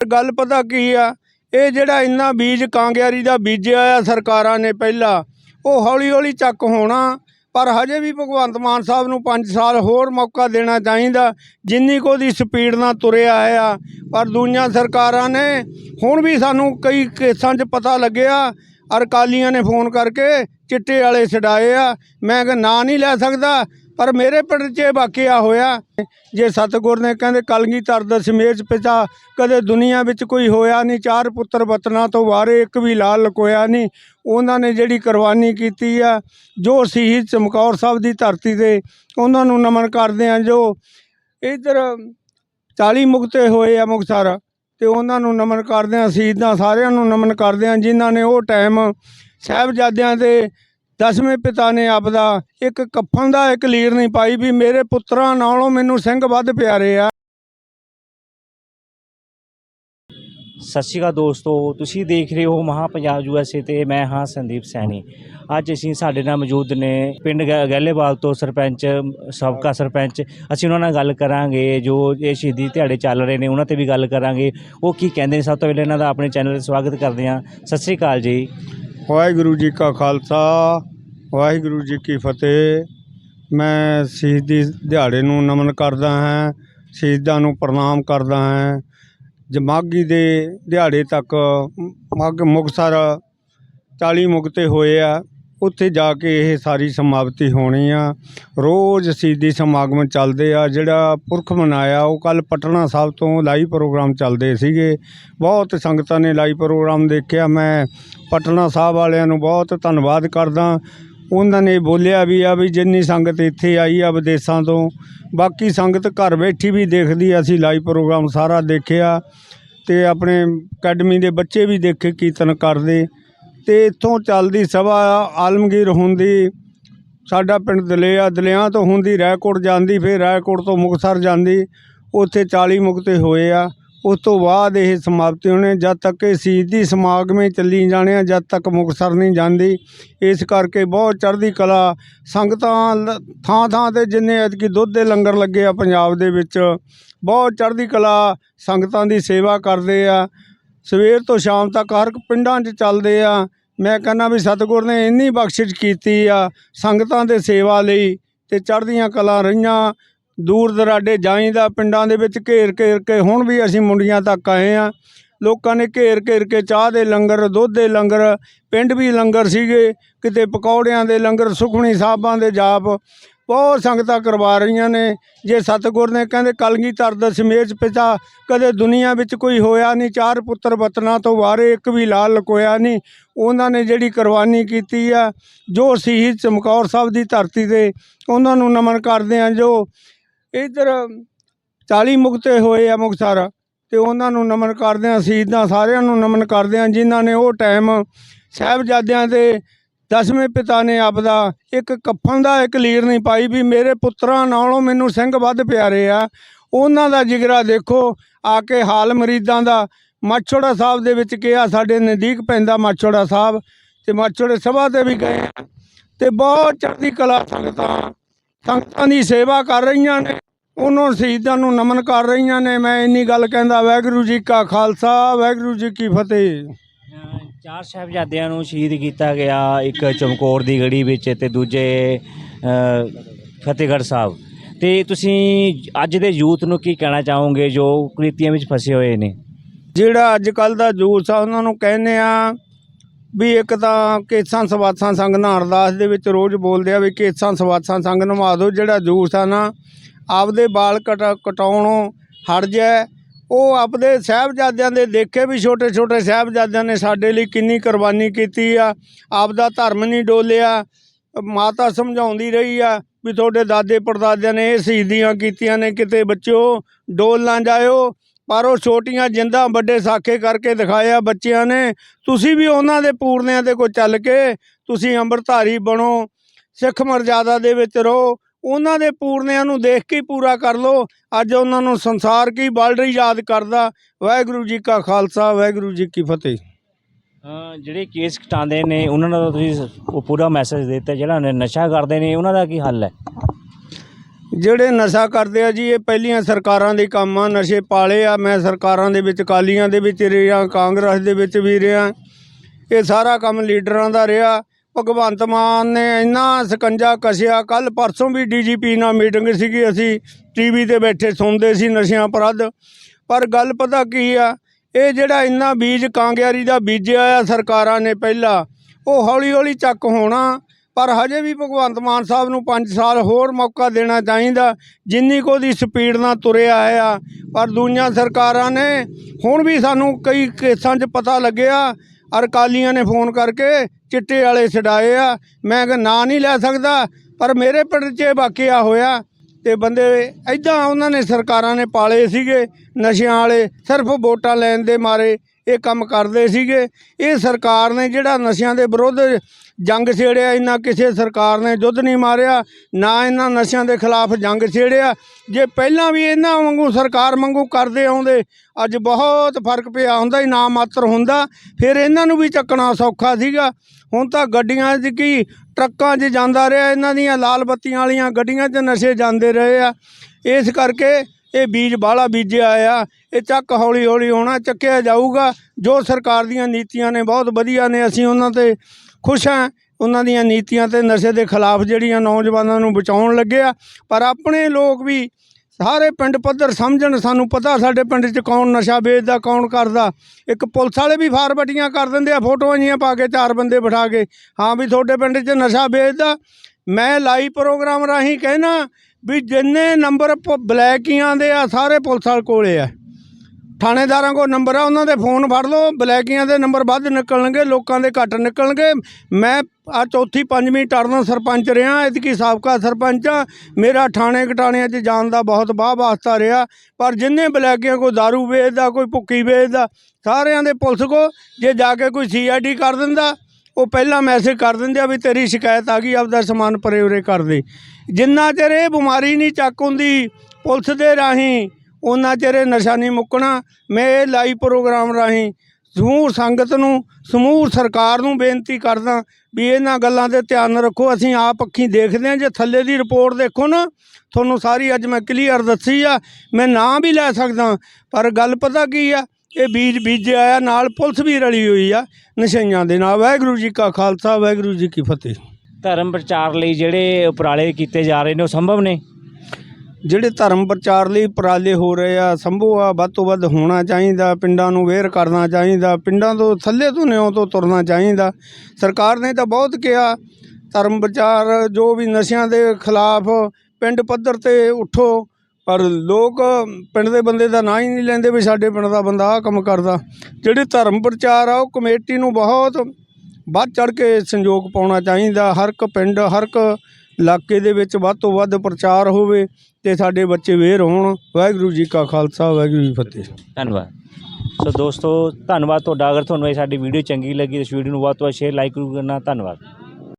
ਗੱਲ ਪਤਾ ਕੀ ਆ? ਇਹ ਜਿਹੜਾ ਇੰਨਾ ਬੀਜ ਕਾਂਗਿਆਰੀ ਦਾ ਬੀਜਿਆ ਆ ਸਰਕਾਰਾਂ ਨੇ ਪਹਿਲਾਂ, ਉਹ ਹੌਲੀ ਹੌਲੀ ਚੱਕ ਹੋਣਾ। ਪਰ ਹਜੇ ਵੀ ਭਗਵੰਤ ਮਾਨ ਸਾਹਿਬ ਨੂੰ 5 ਸਾਲ ਹੋਰ ਮੌਕਾ ਦੇਣਾ ਚਾਹੀਦਾ, ਜਿੰਨੀ ਕੋ ਦੀ ਸਪੀਡ ਨਾਲ ਤੁਰਿਆ ਆ ਪਰ ਦੂਜੀਆਂ ਸਰਕਾਰਾਂ ਨੇ, ਹੁਣ ਵੀ ਸਾਨੂੰ ਕਈ ਕੇਸਾਂ 'ਚ ਪਤਾ ਲੱਗਿਆ ਔਰ ਅਕਾਲੀਆਂ ਨੇ ਫੋਨ ਕਰਕੇ ਚਿੱਟੇ ਵਾਲੇ ਛਡਾਏ ਆ। ਮੈਂ ਕਿ ਨਾਂ ਨਹੀਂ ਲੈ ਸਕਦਾ ਪਰ ਮੇਰੇ ਪਿੰਡ 'ਚ ਇਹ ਵਾਕਿਆ ਹੋਇਆ, ਜੇ ਸਤਿਗੁਰ ਨੇ ਕਹਿੰਦੇ ਕਲਗੀ ਕਲਗੀਧਰ ਦਸ਼ਮੇਸ਼ ਪਿਤਾ, ਕਦੇ ਦੁਨੀਆ ਵਿੱਚ ਕੋਈ ਹੋਇਆ ਨਹੀਂ, ਚਾਰ ਪੁੱਤਰ ਵਤਨਾਂ ਤੋਂ ਵਾਰੇ ਇੱਕ ਵੀ ਲਾਲ ਲਕੋਇਆ ਨਹੀਂ। ਉਹਨਾਂ ਨੇ ਜਿਹੜੀ ਕੁਰਬਾਨੀ ਕੀਤੀ ਆ, ਜੋ ਸ਼ਹੀਦ ਚਮਕੌਰ ਸਾਹਿਬ ਦੀ ਧਰਤੀ ਤੇ, ਉਹਨਾਂ ਨੂੰ ਨਮਨ ਕਰਦੇ ਆ ਜੋ ਇਧਰ 40 ਮੁਕਤੇ ਹੋਏ ਆ ਮੁਕਤਸਰ, ਤੇ ਉਹਨਾਂ ਨੂੰ ਨਮਨ ਕਰਦੇ ਆ ਸ਼ਹੀਦਾਂ ਸਾਰਿਆਂ ਨੂੰ ਨਮਨ ਕਰਦੇ ਆ ਜਿਨ੍ਹਾਂ ਨੇ ਉਹ ਟਾਈਮ ਸਾਹਿਬਜ਼ਾਦਿਆਂ ਦੇ ਦਸਵੇਂ ਪਿਤਾ ਨੇ ਆਪਦਾ ਇੱਕ ਕੱਫਨ ਦਾ ਇੱਕ ਲੀਰ ਨਹੀਂ ਪਾਈ ਵੀ ਮੇਰੇ ਪੁੱਤਰਾਂ ਨਾਲੋਂ ਮੈਨੂੰ ਸਿੰਘ ਵੱਧ ਪਿਆਰੇ ਆ। ਸਤਿ ਸ਼੍ਰੀ ਅਕਾਲ ਦੋਸਤੋ, ਤੁਸੀਂ ਦੇਖ ਰਹੇ ਹੋ ਮਹਾ ਪੰਜਾਬ ਯੂਐਸਏ ਤੇ ਮੈਂ ਹਾਂ ਸੰਦੀਪ ਸੈਣੀ। ਅੱਜ ਅਸੀਂ ਸਾਡੇ ਨਾਲ ਮੌਜੂਦ ਨੇ ਪਿੰਡ ਗੈ- ਗਹਿਲੇਵਾਲ ਤੋਂ ਸਰਪੰਚ, ਸਾਬਕਾ ਸਰਪੰਚ। ਅਸੀਂ ਉਹਨਾਂ ਨਾਲ ਗੱਲ ਕਰਾਂਗੇ, ਜੋ ਇਹ ਸ਼ਹੀਦੀ ਦਿਹਾੜੇ ਚੱਲ ਰਹੇ ਨੇ, ਉਹਨਾਂ ਤੇ ਵੀ ਗੱਲ ਕਰਾਂਗੇ। ਉਹ ਕੀ ਕਹਿੰਦੇ ਨੇ? ਸਭ ਤੋਂ ਪਹਿਲਾਂ ਇਹਨਾਂ ਦਾ ਆਪਣੇ ਚੈਨਲ ਤੇ ਸਵਾਗਤ ਕਰਦੇ ਹਾਂ। ਸਤਿ ਸ਼੍ਰੀ ਅਕਾਲ ਜੀ। ਵਾਹਿਗੁਰੂ ਜੀ ਕਾ ਖਾਲਸਾ, ਵਾਹਿਗੁਰੂ ਜੀ ਕੀ ਫਤਿਹ। ਮੈਂ ਸ਼ਹੀਦੀ ਦਿਹਾੜੇ ਨੂੰ ਨਮਨ ਕਰਦਾ ਹਾਂ, ਸ਼ਹੀਦਾਂ ਨੂੰ ਪ੍ਰਣਾਮ ਕਰਦਾ ਹਾਂ। ਜਮਾਗੀ ਦੇ ਦਿਹਾੜੇ ਤੱਕ ਮੱਗ ਮੁਕਤਸਰ 40 ਮੁਕਤੇ ਹੋਏ ਆ। ਉੱਥੇ ਜਾ ਕੇ ਇਹ ਸਾਰੀ ਸਮਾਪਤੀ ਹੋਣੀ ਆ। ਰੋਜ਼ ਸ਼ਹੀਦੀ ਸਮਾਗਮ ਚੱਲਦੇ ਆ। ਜਿਹੜਾ ਪੁਰਖ ਮਨਾਇਆ, ਉਹ ਕੱਲ ਪਟਨਾ ਸਾਹਿਬ ਤੋਂ ਲਾਈਵ ਪ੍ਰੋਗਰਾਮ ਚੱਲਦੇ ਸੀਗੇ। ਬਹੁਤ ਸੰਗਤਾਂ ਨੇ ਲਾਈਵ ਪ੍ਰੋਗਰਾਮ ਦੇਖਿਆ। ਮੈਂ ਪਟਨਾ ਸਾਹਿਬ ਵਾਲਿਆਂ ਨੂੰ ਬਹੁਤ ਧੰਨਵਾਦ ਕਰਦਾ। ਉਹਨਾਂ ਨੇ ਬੋਲਿਆ ਵੀ ਆ ਵੀ ਜਿੰਨੀ ਸੰਗਤ ਇੱਥੇ ਆਈ ਆ ਵਿਦੇਸ਼ਾਂ ਤੋਂ, ਬਾਕੀ ਸੰਗਤ ਘਰ ਬੈਠੀ ਵੀ ਦੇਖਦੀ ਅਸੀਂ ਲਾਈਵ ਪ੍ਰੋਗਰਾਮ ਸਾਰਾ ਦੇਖਿਆ ਤੇ ਆਪਣੇ ਅਕੈਡਮੀ ਦੇ ਬੱਚੇ ਵੀ ਦੇਖੇ ਕੀਰਤਨ ਕਰਦੇ। ਤੇ ਇੱਥੋਂ ਚੱਲਦੀ ਸਭਾ ਆਲਮਗੀਰ ਹੁੰਦੀ, ਸਾਡਾ ਪਿੰਡ ਦਲਿਆ, ਦਲਿਆਂ ਤੋਂ ਹੁੰਦੀ ਰਾਏਕੋਟ ਜਾਂਦੀ, ਫਿਰ ਰਾਏਕੋਟ ਤੋਂ ਮੁਕਤਸਰ ਜਾਂਦੀ, ਉੱਥੇ 40 ਮੁਕਤੇ ਹੋਏ ਆ। ਉਸ ਤੋਂ ਬਾਅਦ ਇਹ ਸਮਾਪਤੀ ਹੋਣੀ, ਜਦ ਤੱਕ ਇਹ ਸ਼ਹੀਦੀ ਸਮਾਗਮੇ ਚੱਲੀ ਜਾਣੇ ਆ, ਜਦ ਤੱਕ ਮੁਕਤਸਰ ਨਹੀਂ ਜਾਂਦੀ। ਇਸ ਕਰਕੇ ਬਹੁਤ ਚੜ੍ਹਦੀ ਕਲਾ, ਸੰਗਤਾਂ ਲ- ਥਾਂ ਥਾਂ ਤੇ ਜਿੰਨੇ ਐਤਕੀ ਦੁੱਧ ਦੇ ਲੰਗਰ ਲੱਗੇ ਆ ਪੰਜਾਬ ਦੇ ਵਿੱਚ, ਬਹੁਤ ਚੜ੍ਹਦੀ ਕਲਾ, ਸੰਗਤਾਂ ਦੀ ਸੇਵਾ ਕਰਦੇ ਆ। ਸਵੇਰ ਤੋਂ ਸ਼ਾਮ ਤੱਕ ਹਰ ਪਿੰਡਾਂ 'ਚ ਚੱਲਦੇ ਆ। ਮੈਂ ਕਹਿੰਦਾ ਵੀ ਸਤਿਗੁਰ ਨੇ ਇੰਨੀ ਬਖਸ਼ਿਸ਼ ਕੀਤੀ ਆ ਸੰਗਤਾਂ ਦੇ ਸੇਵਾ ਲਈ ਤੇ ਚੜ੍ਹਦੀਆਂ ਕਲਾ ਰਹੀਆਂ, ਦੂਰ ਦਰਾਡੇ ਜਾਈਦਾ, ਪਿੰਡਾਂ ਦੇ ਵਿੱਚ ਘੇਰ ਘੇਰ ਕੇ ਹੁਣ ਵੀ ਅਸੀਂ ਮੁੰਡੀਆਂ ਤੱਕ ਆਏ ਆ। ਲੋਕਾਂ ਨੇ ਘੇਰ ਘੇਰ ਕੇ ਚਾਹ ਦੇ ਲੰਗਰ, ਦੁੱਧ ਦੇ ਲੰਗਰ, ਪਿੰਡ ਵੀ ਲੰਗਰ ਸੀਗੇ, ਕਿਤੇ ਪਕੌੜਿਆਂ ਦੇ ਲੰਗਰ ਸੁਖਮਣੀ ਸਾਹਿਬਾਂ ਦੇ ਜਾਪ ਬਹੁਤ ਸੰਗਤਾਂ ਕਰਵਾ ਰਹੀਆਂ ਨੇ। ਜੇ ਸਤਿਗੁਰ ਨੇ ਕਹਿੰਦੇ ਕਲਗੀ ਕਲਗੀਧਰ ਦਸ਼ਮੇਸ਼ ਪਿਤਾ, ਕਦੇ ਦੁਨੀਆ ਵਿੱਚ ਕੋਈ ਹੋਇਆ ਨਹੀਂ। ਚਾਰ ਪੁੱਤਰ ਵਤਨਾਂ ਤੋਂ ਵਾਰੇ ਇੱਕ ਵੀ ਲਾਲ ਲਕੋਇਆ ਨਹੀਂ। ਉਹਨਾਂ ਨੇ ਜਿਹੜੀ ਕੁਰਬਾਨੀ ਕੀਤੀ ਆ, ਜੋ ਸ਼ਹੀਦ ਚਮਕੌਰ ਸਾਹਿਬ ਦੀ ਧਰਤੀ ਤੇ ਉਹਨਾਂ ਨੂੰ ਨਮਨ ਕਰਦੇ ਆ, ਜੋ ਇਧਰ 40 ਮੁਕਤੇ ਹੋਏ ਆ ਮੁਕਤਸਰ, ਤੇ ਉਹਨਾਂ ਨੂੰ ਨਮਨ ਕਰਦੇ ਆ, ਸ਼ਹੀਦਾਂ ਸਾਰਿਆਂ ਨੂੰ ਨਮਨ ਕਰਦੇ ਆ, ਜਿਨ੍ਹਾਂ ਨੇ ਉਹ ਟਾਈਮ ਸਾਹਿਬਜ਼ਾਦਿਆਂ ਦੇ ਦਸਵੇਂ ਪਿਤਾ ਨੇ ਆਪਦਾ ਇੱਕ ਕੱਫਨ ਦਾ ਇੱਕ ਲੀਰ ਨਹੀਂ ਪਾਈ ਵੀ ਮੇਰੇ ਪੁੱਤਰਾਂ ਨਾਲੋਂ ਮੈਨੂੰ ਸਿੰਘ ਵੱਧ ਪਿਆਰੇ ਆ। ਉਹਨਾਂ ਦਾ ਜਿਗਰਾ ਦੇਖੋ, ਆ ਕੇ ਹਾਲ ਮਰੀਦਾਂ ਦਾ ਮਾਛੋੜਾ ਸਾਹਿਬ ਦੇ ਵਿੱਚ ਕਿਹਾ, ਸਾਡੇ ਨਜ਼ਦੀਕ ਪੈਂਦਾ ਮਾਛੋੜਾ ਸਾਹਿਬ ਤੇ ਮਾਛੋੜੇ ਸਭਾ ਤੇ ਵੀ ਗਏ ਆ। ਤੇ ਬਹੁਤ ਚੜ੍ਹਦੀ ਕਲਾ ਸੰਗਤਾਂ ਸੰਗਤਾਂ ਦੀ ਸੇਵਾ ਕਰ ਰਹੀਆਂ ਨੇ। ਉਹਨਾਂ ਸ਼ਹੀਦਾਂ ਨੂੰ ਨਮਨ ਕਰ ਰਹੀਆਂ ਨੇ। ਮੈਂ ਇੰਨੀ ਗੱਲ ਕਹਿੰਦਾ, ਵਾਹਿਗੁਰੂ ਜੀ ਕਾ ਖਾਲਸਾ, ਵਾਹਿਗੁਰੂ ਜੀ ਕੀ ਫਤਿਹ। ਚਾਰ ਸਾਹਿਬਜ਼ਾਦਿਆਂ ਨੂੰ ਸ਼ਹੀਦ ਕੀਤਾ ਗਿਆ ਇੱਕ ਚਮਕੌਰ ਦੀ ਗੜੀ ਵਿੱਚ ਤੇ ਦੂਜੇ ਫਤਿਹਗੜ੍ਹ ਸਾਹਿਬ। ਤੇ ਤੁਸੀਂ ਅੱਜ ਦੇ ਯੂਥ ਨੂੰ ਕੀ ਕਹਿਣਾ ਚਾਹੋਗੇ ਜੋ ਕੁਰੀਤੀਆਂ ਵਿੱਚ ਫਸੇ ਹੋਏ ਨੇ? ਜਿਹੜਾ ਅੱਜ ਕੱਲ ਦਾ ਜੂਸ ਆ, ਉਹਨਾਂ ਨੂੰ ਕਹਿੰਦੇ ਆ ਵੀ ਇੱਕ ਤਾਂ ਕੇਸਾਂ ਸਵਾਸਾਂ ਸੰਗ ਨਾਲ ਅਰਦਾਸ ਦੇ ਵਿੱਚ ਰੋਜ਼ ਬੋਲਦੇ ਆ ਵੀ ਕੇਸਾਂ ਸਵਾਸਾਂ ਸੰਗ ਨਵਾ ਦਿਓ। ਜਿਹੜਾ ਜੂਸ ਆ ਨਾ, ਆਪਦੇ ਵਾਲ ਕਟਾ ਕਟਾਉਣੋਂ ਹਟ ਜਾਏ ਉਹ ਆਪਦੇ ਸਾਹਿਬਜ਼ਾਦਿਆਂ ਦੇ ਦੇਖੇ ਵੀ ਛੋਟੇ ਛੋਟੇ ਸਾਹਿਬਜ਼ਾਦਿਆਂ ਨੇ ਸਾਡੇ ਲਈ ਕਿੰਨੀ ਕੁਰਬਾਨੀ ਕੀਤੀ ਆ। ਆਪਦਾ ਧਰਮ ਨਹੀਂ ਡੋਲਿਆ। ਮਾਤਾ ਸਮਝਾਉਂਦੀ ਰਹੀ ਆ ਵੀ ਤੁਹਾਡੇ ਦਾਦੇ ਪੜਦਾਦਿਆਂ ਨੇ ਇਹ ਸ਼ਹੀਦੀਆਂ ਕੀਤੀਆਂ ਨੇ, ਕਿਤੇ ਬੱਚਿਓ ਡੋਲ ਨਾ ਜਾਇਓ। ਪਰ ਉਹ ਛੋਟੀਆਂ ਜਿੰਦਾਂ ਵੱਡੇ ਸਾਖੇ ਕਰਕੇ ਦਿਖਾਇਆ ਬੱਚਿਆਂ ਨੇ। ਤੁਸੀਂ ਵੀ ਉਹਨਾਂ ਦੇ ਪੂਰਨਿਆਂ ਤੇ ਕੋਈ ਚੱਲ ਕੇ ਤੁਸੀਂ ਅੰਮ੍ਰਿਤਧਾਰੀ ਬਣੋ, ਸਿੱਖ ਮਰਜ਼ਾਦਾ ਦੇ ਵਿੱਚ ਰਹੋ। ਉਹਨਾਂ ਦੇ ਪੂਰਨਿਆਂ ਨੂੰ ਦੇਖ ਕੇ ਪੂਰਾ ਕਰ ਲਓ। ਅੱਜ ਉਹਨਾਂ ਨੂੰ ਸੰਸਾਰ ਕੀ ਹੀ ਯਾਦ ਕਰਦਾ। ਵਾਹਿਗੁਰੂ ਜੀ ਕਾ ਖਾਲਸਾ ਵਾਹਿਗੁਰੂ ਜੀ ਕੀ ਫਤਿਹ। ਜਿਹੜੇ ਕੇਸ ਕਟਾਉਂਦੇ ਨੇ ਉਹਨਾਂ ਦਾ ਤੁਸੀਂ ਉਹ ਪੂਰਾ ਮੈਸੇਜ ਦਿੱਤਾ ਜਿਹੜਾ ਨਸ਼ਾ ਕਰਦੇ ਨੇ ਉਹਨਾਂ ਦਾ ਕੀ ਹੱਲ ਹੈ? ਜਿਹੜੇ ਨਸ਼ਾ ਕਰਦੇ ਆ ਜੀ ਇਹ ਪਹਿਲੀਆਂ ਸਰਕਾਰਾਂ ਦੇ ਕੰਮ ਆ ਨਸ਼ੇ ਪਾਲੇ ਆ। ਮੈਂ ਸਰਕਾਰਾਂ ਦੇ ਵਿੱਚ ਕਾਲੀਆਂ ਦੇ ਵਿੱਚ ਰਿਹਾ ਕਾਂਗਰਸ ਦੇ ਵਿੱਚ ਵੀ ਰਿਹਾ। ਇਹ ਸਾਰਾ ਕੰਮ ਲੀਡਰਾਂ ਦਾ ਰਿਹਾ। ਭਗਵੰਤ ਮਾਨ ਨੇ ਇੰਨਾ ਸਕੰਜਾ ਕਸਿਆ ਕੱਲ ਪਰਸੋਂ ਵੀ ਡੀਜੀਪੀ ਨਾਲ ਮੀਟਿੰਗ ਸੀਗੀ, ਅਸੀਂ ਟੀਵੀ ਤੇ ਬੈਠੇ ਸੁਣਦੇ ਸੀ ਨਸ਼ਿਆਂ ਪ੍ਰਦ। ਪਰ ਗੱਲ ਪਤਾ ਕੀ ਆ, ਇਹ ਜਿਹੜਾ ਇੰਨਾ ਬੀਜ ਕਾਂਗਿਆਰੀ ਦਾ ਬੀਜਿਆ ਆ ਸਰਕਾਰਾਂ ਨੇ ਪਹਿਲਾਂ, ਉਹ ਹੌਲੀ ਹੌਲੀ ਚੱਕ ਹੋਣਾ। ਪਰ ਹਜੇ ਵੀ ਭਗਵੰਤ ਮਾਨ ਸਾਹਿਬ ਨੂੰ 5 ਸਾਲ ਹੋਰ ਮੌਕਾ ਦੇਣਾ ਚਾਹੀਦਾ, ਜਿੰਨੀ ਕੋ ਦੀ ਸਪੀਡ ਨਾਲ ਤੁਰਿਆ ਆ ਪਰ ਦੂਜੀਆਂ ਸਰਕਾਰਾਂ ਨੇ, ਹੁਣ ਵੀ ਸਾਨੂੰ ਕਈ ਕੇਸਾਂ 'ਚ ਪਤਾ ਲੱਗਿਆ ਔਰ ਕਾਲੀਆਂ ਨੇ ਫੋਨ ਕਰਕੇ ਚਿੱਟੇ ਵਾਲੇ ਛਡਾਏ ਆ। ਮੈਂ ਕਿ ਨਾਂ ਨਹੀਂ ਲੈ ਸਕਦਾ, ਪਰ ਮੇਰੇ ਪਿੰਡ 'ਚ ਵਾਕਿਆ ਹੋਇਆ ਤੇ ਬੰਦੇ ਐਦਾਂ ਉਹਨਾਂ ਨੇ ਸਰਕਾਰਾਂ ਨੇ ਪਾਲੇ ਸੀਗੇ, ਨਸ਼ਿਆਂ ਵਾਲੇ, ਸਿਰਫ ਵੋਟਾਂ ਲੈਣ ਦੇ ਮਾਰੇ ਇਹ ਕੰਮ ਕਰਦੇ ਸੀਗੇ। ਇਹ ਸਰਕਾਰ ਨੇ ਜਿਹੜਾ ਨਸ਼ਿਆਂ ਦੇ ਵਿਰੁੱਧ ਜੰਗ ਛੇੜਿਆ ਇਹਨਾਂ ਕਿਸੇ ਸਰਕਾਰ ਨੇ ਯੁੱਧ ਨਹੀਂ ਮਾਰਿਆ, ਨਾ ਇਹਨਾਂ ਨਸ਼ਿਆਂ ਦੇ ਖਿਲਾਫ ਜੰਗ ਛੇੜਿਆ। ਜੇ ਪਹਿਲਾਂ ਵੀ ਇਹਨਾਂ ਵਾਂਗੂ ਸਰਕਾਰ ਵਾਂਗੂ ਕਰਦੇ ਆਉਂਦੇ, ਅੱਜ ਬਹੁਤ ਫ਼ਰਕ ਪਿਆ ਹੁੰਦਾ ਹੀ ਨਾ ਮਾਤਰ ਹੁੰਦਾ। ਫਿਰ ਇਹਨਾਂ ਨੂੰ ਵੀ ਚੱਕਣਾ ਸੌਖਾ ਸੀਗਾ। ਹੁਣ ਤਾਂ ਗੱਡੀਆਂ 'ਚ ਕੀ, ਟਰੱਕਾਂ 'ਚ ਜਾਂਦਾ ਰਿਹਾ, ਇਹਨਾਂ ਦੀਆਂ ਲਾਲ ਬੱਤੀਆਂ ਵਾਲੀਆਂ ਗੱਡੀਆਂ 'ਚ ਨਸ਼ੇ ਜਾਂਦੇ ਰਹੇ ਆ। ਇਸ ਕਰਕੇ ਇਹ ਬੀਜ ਬਾਹਲਾ ਬੀਜਿਆ ਆ, ਇਹ ਚੱਕ ਹੌਲੀ ਹੌਲੀ ਹੋਣਾ, ਚੱਕਿਆ ਜਾਊਗਾ। ਜੋ ਸਰਕਾਰ ਦੀਆਂ ਨੀਤੀਆਂ ਨੇ, ਬਹੁਤ ਵਧੀਆ ਨੇ, ਅਸੀਂ ਉਹਨਾਂ ਤੇ ਖੁਸ਼ ਹਾਂ। ਉਹਨਾਂ ਦੀਆਂ ਨੀਤੀਆਂ ਤੇ ਨਸ਼ੇ ਦੇ ਖਿਲਾਫ ਜਿਹੜੀਆਂ ਨੌਜਵਾਨਾਂ ਨੂੰ ਬਚਾਉਣ ਲੱਗੇ ਆ। ਪਰ ਆਪਣੇ ਲੋਕ ਵੀ ਸਾਰੇ ਪਿੰਡ ਪੱਧਰ ਸਮਝਣ, ਸਾਨੂੰ ਪਤਾ ਸਾਡੇ ਪਿੰਡ 'ਚ ਕੌਣ ਨਸ਼ਾ ਵੇਚਦਾ, ਕੌਣ ਕਰਦਾ। ਇੱਕ ਪੁਲਿਸ ਵਾਲੇ ਵੀ ਫਾਰਬਟੀਆਂ ਕਰ ਦਿੰਦੇ ਆ, ਫੋਟੋਆਂ ਜੀਆਂ ਪਾ ਕੇ ਚਾਰ ਬੰਦੇ ਬਿਠਾ ਕੇ। ਹਾਂ ਵੀ ਤੁਹਾਡੇ ਪਿੰਡ 'ਚ ਨਸ਼ਾ ਵੇਚਦਾ, ਮੈਂ ਲਾਈਵ ਪ੍ਰੋਗਰਾਮ ਰਾਹੀਂ ਕਹਿਣਾ ਵੀ ਜਿੰਨੇ ਨੰਬਰ ਪ- ਬਲੈਕੀਆਂ ਦੇ ਆ, ਸਾਰੇ ਪੁਲਿਸ ਵਾਲੇ ਕੋਲੇ ਆ। ਥਾਣੇਦਾਰਾਂ ਕੋਲ ਨੰਬਰ ਆ, ਉਹਨਾਂ ਦੇ ਫੋਨ ਫੜ ਲਓ, ਬਲੈਕੀਆਂ ਦੇ ਨੰਬਰ ਵੱਧ ਨਿਕਲਣਗੇ, ਲੋਕਾਂ ਦੇ ਘੱਟ ਨਿਕਲਣਗੇ। ਮੈਂ ਆ ਚੌਥੀ, ਪੰਜਵੀਂ ਟਰਨ ਸਰਪੰਚ ਰਿਹਾ, ਇਤਕੀ ਸਾਬਕਾ ਸਰਪੰਚ ਆ। ਮੇਰਾ ਥਾਣੇ ਘਟਾਣਿਆਂ 'ਚ ਜਾਣ ਦਾ ਬਹੁਤ ਵਾਹ ਵਾਸਤਾ ਰਿਹਾ, ਪਰ ਜਿੰਨੇ ਬਲੈਕੀਆਂ ਕੋਈ दारू ਵੇਚਦਾ, ਕੋਈ ਭੁੱਕੀ ਵੇਚਦਾ, ਸਾਰਿਆਂ ਦੇ ਪੁਲਿਸ ਕੋ ਜੇ ਜਾ ਕੇ ਕੋਈ ਸੀਆਈਡੀ ਕਰ ਦਿੰਦਾ, ਉਹ ਪਹਿਲਾਂ ਮੈਸੇਜ ਕਰ ਦਿੰਦੇ ਆ ਵੀ ਤੇਰੀ ਸ਼ਿਕਾਇਤ ਆ ਗਈ, ਆਪਦਾ ਸਮਾਨ ਪਰੇ ਉਰੇ ਕਰ ਦੇ। ਜਿੰਨਾ ਚਿਰ ਇਹ ਬਿਮਾਰੀ ਨਹੀਂ ਚੱਕ ਹੁੰਦੀ ਪੁਲਿਸ ਦੇ ਰਾਹੀਂ ਉਹਨਾਂ ਚਿਰ ਇਹ ਨਸ਼ਾ ਨਹੀਂ ਮੁੱਕਣਾ। ਮੈਂ ਇਹ ਲਾਈਵ ਪ੍ਰੋਗਰਾਮ ਰਾਹੀਂ ਸਮੂਹ ਸੰਗਤ ਨੂੰ, ਸਮੂਹ ਸਰਕਾਰ ਨੂੰ ਬੇਨਤੀ ਕਰਦਾ ਵੀ ਇਹਨਾਂ ਗੱਲਾਂ ਤੇ ਧਿਆਨ ਰੱਖੋ। ਅਸੀਂ ਆਪ ਅੱਖੀਂ ਦੇਖਦੇ ਹਾਂ, ਜੇ ਥੱਲੇ ਦੀ ਰਿਪੋਰਟ ਦੇਖੋ ਨਾ, ਤੁਹਾਨੂੰ ਸਾਰੀ ਅੱਜ ਮੈਂ ਕਲੀਅਰ ਦੱਸੀ ਆ। ਮੈਂ ਨਾਂ ਵੀ ਲੈ ਸਕਦਾ, ਪਰ ਗੱਲ ਪਤਾ ਕੀ ਆ? ਇਹ ਬੀਜ ਬੀਜਿਆ ਆ, ਨਾਲ ਪੁਲਿਸ ਵੀ ਰਲੀ ਹੋਈ ਆ। ਨਸ਼ਈਆਂ ਦੇ ਨਾਲ। ਵਾਹਿਗੁਰੂ ਜੀ ਕਾ ਖਾਲਸਾ, ਵਾਹਿਗੁਰੂ ਜੀ ਕੀ ਫਤਿਹ। ਧਰਮ ਪ੍ਰਚਾਰ ਲਈ ਜਿਹੜੇ ਉਪਰਾਲੇ ਕੀਤੇ ਜਾ ਰਹੇ ਨੇ, ਉਹ ਸੰਭਵ ਨੇ? ਜਿਹੜੇ ਧਰਮ ਪ੍ਰਚਾਰ ਲਈ ਉਪਰਾਲੇ ਹੋ ਰਹੇ ਆ, ਸੰਭਵ ਆ, ਵੱਧ ਤੋਂ ਵੱਧ ਹੋਣਾ ਚਾਹੀਦਾ, ਪਿੰਡਾਂ ਨੂੰ ਵੇਰ ਕਰਨਾ ਚਾਹੀਦਾ, ਪਿੰਡਾਂ ਤੋਂ ਥੱਲੇ ਤੋਂ ਨਿਉ ਤੋਂ ਤੁਰਨਾ ਚਾਹੀਦਾ। ਸਰਕਾਰ ਨੇ ਤਾਂ ਬਹੁਤ ਕਿਹਾ, ਧਰਮ ਪ੍ਰਚਾਰ ਜੋ ਵੀ ਨਸ਼ਿਆਂ ਦੇ ਖਿਲਾਫ ਪਿੰਡ ਪੱਧਰ ਤੇ ਉਠੋ, ਪਰ ਲੋਕ ਪਿੰਡ ਦੇ ਬੰਦੇ ਦਾ ਨਾਂ ਹੀ ਨਹੀਂ ਲੈਂਦੇ ਵੀ ਸਾਡੇ ਪਿੰਡ ਦਾ ਬੰਦਾ ਆਹ ਕੰਮ ਕਰਦਾ। ਜਿਹੜੇ ਧਰਮ ਪ੍ਰਚਾਰ ਆ, ਉਹ ਕਮੇਟੀ ਨੂੰ ਬਹੁਤ ਵੱਧ ਚੜ ਕੇ ਸੰਯੋਗ ਪਾਉਣਾ ਚਾਹੀਦਾ। ਹਰ ਇੱਕ ਪਿੰਡ, ਹਰ ਇੱਕ ਇਲਾਕੇ ਦੇ ਵਿੱਚ ਵੱਧ ਤੋਂ ਵੱਧ ਪ੍ਰਚਾਰ ਹੋਵੇ ਤੇ ਸਾਡੇ ਬੱਚੇ ਵੇਰ ਹੋਣ। ਵਾਹਿਗੁਰੂ ਜੀ ਕਾ ਖਾਲਸਾ, ਵਾਹਿਗੁਰੂ ਜੀ ਕੀ ਫਤਿਹ। ਧੰਨਵਾਦ। ਸੋ ਦੋਸਤੋ, ਧੰਨਵਾਦ ਤੁਹਾਡਾ। ਅਗਰ ਤੁਹਾਨੂੰ ਇਹ ਸਾਡੀ ਵੀਡੀਓ ਚੰਗੀ ਲੱਗੀ ਤਾਂ ਇਸ ਵੀਡੀਓ ਨੂੰ ਵੱਧ ਤੋਂ ਵੱਧ ਸ਼ੇਅਰ, ਲਾਈਕ ਕਰਨਾ। ਧੰਨਵਾਦ।